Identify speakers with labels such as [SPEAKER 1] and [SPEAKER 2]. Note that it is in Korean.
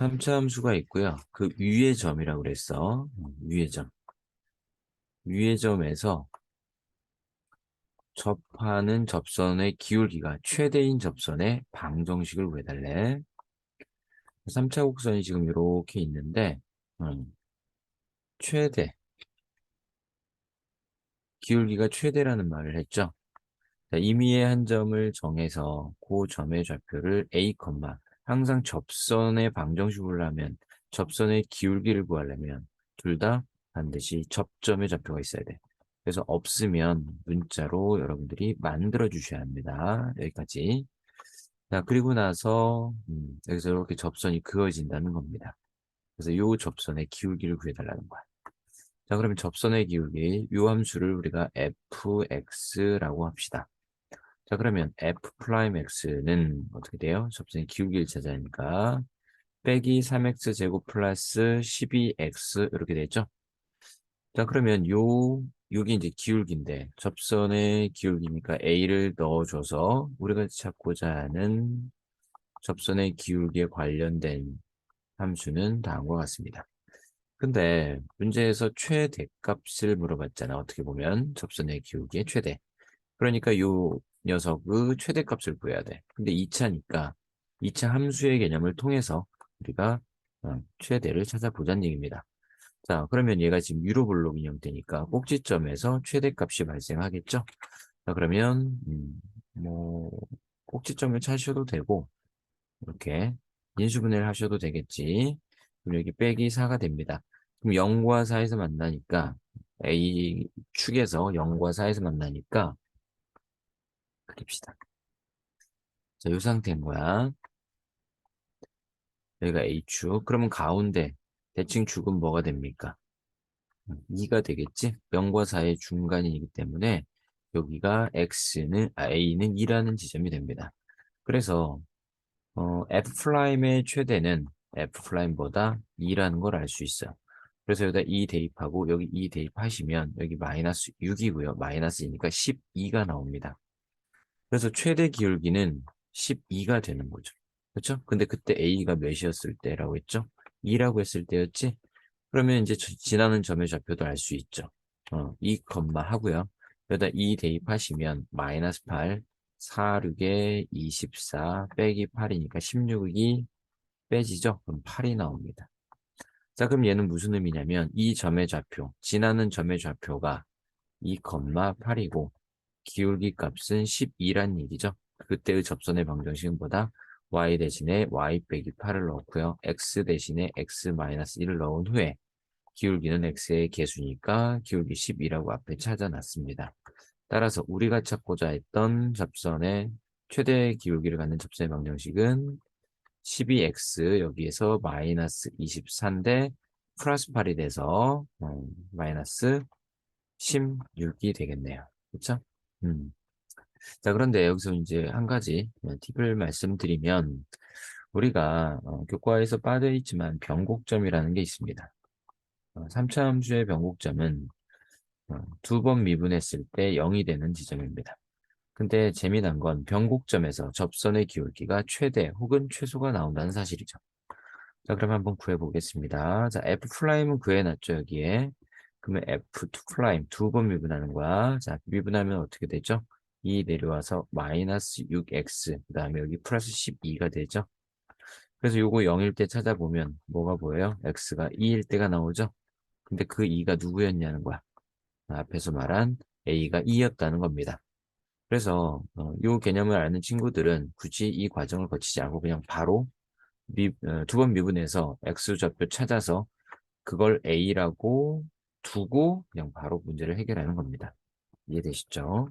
[SPEAKER 1] 3차 함수가 있고요. 그 위의 점이라고 그랬어. 음, 위의 점. 위의 점에서 접하는 접선의 기울기가 최대인 접선의 방정식을 구해달래. 3차 곡선이 지금 이렇게 있는데 음, 최대 기울기가 최대라는 말을 했죠. 자, 임의의 한 점을 정해서 그 점의 좌표를 A, 항상 접선의 방정식을 하면 접선의 기울기를 구하려면 둘 다 반드시 접점의 좌표가 있어야 돼. 그래서 없으면 문자로 여러분들이 만들어 주셔야 합니다. 여기까지. 자, 그리고 나서 음, 여기서 이렇게 접선이 그어진다는 겁니다. 그래서 이 접선의 기울기를 구해달라는 거야. 자, 그러면 접선의 기울기, 이 함수를 우리가 fx라고 합시다. 자, 그러면 f'x는 어떻게 돼요? 접선의 기울기를 찾아내니까 빼기 3x 제곱 플러스 12x 이렇게 되죠? 자, 그러면 요, 여기 이제 기울기인데 접선의 기울기니까 a를 넣어줘서 우리가 찾고자 하는 접선의 기울기에 관련된 함수는 다음과 같습니다. 근데 문제에서 최대값을 물어봤잖아. 어떻게 보면 접선의 기울기의 최대. 그러니까 요 녀석의 최대값을 구해야 돼. 근데 2차니까 2차 함수의 개념을 통해서 우리가 어, 최대를 찾아보자는 얘기입니다. 자, 그러면 얘가 지금 유로블록 인형되니까 꼭지점에서 최대값이 발생하겠죠? 자, 그러면 음, 뭐 꼭지점을 찾으셔도 되고 이렇게 인수분해를 하셔도 되겠지. 그럼 여기 빼기 4가 됩니다. 그럼 0과 4에서 만나니까 A 축에서 0과 4에서 만나니까 그립시다. 자, 이 상태인 거야. 여기가 A축. 그러면 가운데 대칭 축은 뭐가 됩니까? 2가 되겠지? 0과 4의 중간이기 때문에 여기가 X는, 아, A는 2라는 지점이 됩니다. 그래서 어, F'의 최대는 F'보다 2라는 걸 알 수 있어요. 그래서 여기다 2 대입하고 여기 2 대입하시면 여기 마이너스 6이고요. 마이너스이니까 12가 나옵니다. 그래서 최대 기울기는 12가 되는 거죠. 그렇죠? 근데 그때 A가 몇이었을 때라고 했죠? 2라고 했을 때였지? 그러면 이제 지나는 점의 좌표도 알 수 있죠. 어, 2, 하고요. 여기다 2 대입하시면 마이너스 8, 4, 6에 24 빼기 8이니까 16이 빼지죠? 그럼 8이 나옵니다. 자, 그럼 얘는 무슨 의미냐면 이 점의 좌표, 지나는 점의 좌표가 2,8이고 기울기 값은 12란 얘기죠. 그때의 접선의 방정식은 보다 y 대신에 y 빼기 8을 넣었고요. x 대신에 x-1을 넣은 후에 기울기는 x의 개수니까 기울기 12라고 앞에 찾아놨습니다. 따라서 우리가 찾고자 했던 접선의 최대 기울기를 갖는 접선의 방정식은 12x 여기에서 마이너스 24인데 플러스 8이 돼서 음, 마이너스 16이 되겠네요. 그렇죠? 음. 자, 그런데 여기서 이제 한 가지 팁을 말씀드리면 우리가 어, 교과에서 빠져 있지만 변곡점이라는 게 있습니다. 어, 3차 함수의 변곡점은 어, 두번 미분했을 때 0이 되는 지점입니다. 근데 재미난 건 변곡점에서 접선의 기울기가 최대 혹은 최소가 나온다는 사실이죠. 자, 그럼 한번 구해보겠습니다. 자, F'은 구해놨죠, 여기에. 그러면 F2' 두번 미분하는 거야. 자, 미분하면 어떻게 되죠? 2 내려와서 마이너스 6x, 그 다음에 여기 플러스 12가 되죠? 그래서 요거 0일 때 찾아보면 뭐가 보여요? x가 2일 때가 나오죠? 근데 그 2가 누구였냐는 거야. 앞에서 말한 a가 2였다는 겁니다. 그래서 어, 이 개념을 아는 친구들은 굳이 이 과정을 거치지 않고 그냥 바로 어, 두번 미분해서 x 좌표 찾아서 그걸 a라고 두고 그냥 바로 문제를 해결하는 겁니다. 이해되시죠?